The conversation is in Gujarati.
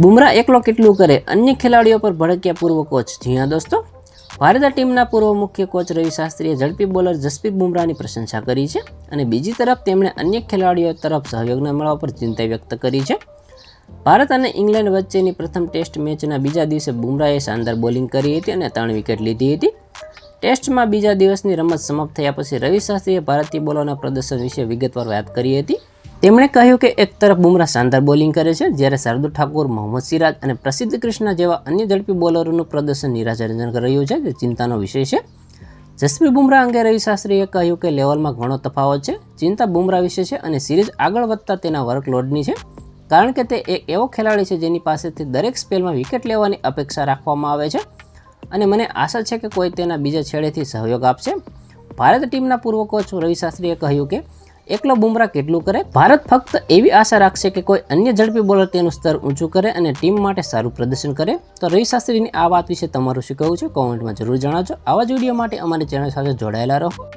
બુમરાહ એકલો કેટલું કરે? અન્ય ખેલાડીઓ પર ભડક્યા પૂર્વ કોચ જી હા દોસ્તો. ભારતીય ટીમના પૂર્વ મુખ્ય કોચ રવિ શાસ્ત્રીએ ઝડપી બોલર જસપ્રીત બુમરાહની પ્રશંસા કરી છે અને બીજી તરફ તેમણે અન્ય ખેલાડીઓ તરફ સહયોગ ન મળવા પર ચિંતા વ્યક્ત કરી છે. ભારત અને ઇંગ્લેન્ડ વચ્ચેની પ્રથમ ટેસ્ટ મેચના બીજા દિવસે બુમરાહે શાનદાર બોલિંગ કરી હતી અને ત્રણ વિકેટ લીધી હતી. ટેસ્ટમાં બીજા દિવસની રમત સમાપ્ત થયા પછી રવિ શાસ્ત્રીએ ભારતીય બોલરના પ્રદર્શન વિશે વિગતવાર વાત કરી હતી. તેમણે કહ્યું કે એક તરફ બુમરાહ શાનદાર બોલિંગ કરે છે, જ્યારે શાર્દુલ ઠાકુર, મોહમ્મદ સિરાજ અને પ્રસિદ્ધ કૃષ્ણા જેવા અન્ય ઝડપી બોલરોનું પ્રદર્શન નિરાશાજનક રહ્યું છે. જે ચિંતાનો વિષય છે. જસપ્રીત બુમરાહ અંગે રવિ શાસ્ત્રીએ કહ્યું કે લેવલમાં ઘણો તફાવત છે. ચિંતા બુમરાહ વિશે છે અને સિરીઝ આગળ વધતા તેના વર્કલોડની છે. કારણ કે તે એક એવો ખેલાડી છે જેની પાસેથી દરેક સ્પેલમાં વિકેટ લેવાની અપેક્ષા રાખવામાં આવે છે. અને મને આશા છે કે કોઈ તેના બીજા છેડેથી સહયોગ આપશે. ભારત ટીમના પૂર્વ કોચ રવિ શાસ્ત્રીએ કહ્યું કે એકલો બુમરાહ કેટલું કરે? ભારત ફક્ત એવી આશા રાખશે કે કોઈ અન્ય ઝડપી બોલર તેનું સ્તર ઊંચું કરે અને ટીમ માટે સારું પ્રદર્શન કરે. તો રવિ શાસ્ત્રીની આ વાત વિશે તમારું શું કહેવું છે? કોમેન્ટમાં જરૂર જણાવજો. આવા જ વીડિયો માટે અમારી ચેનલ સાથે જોડાયેલા રહો.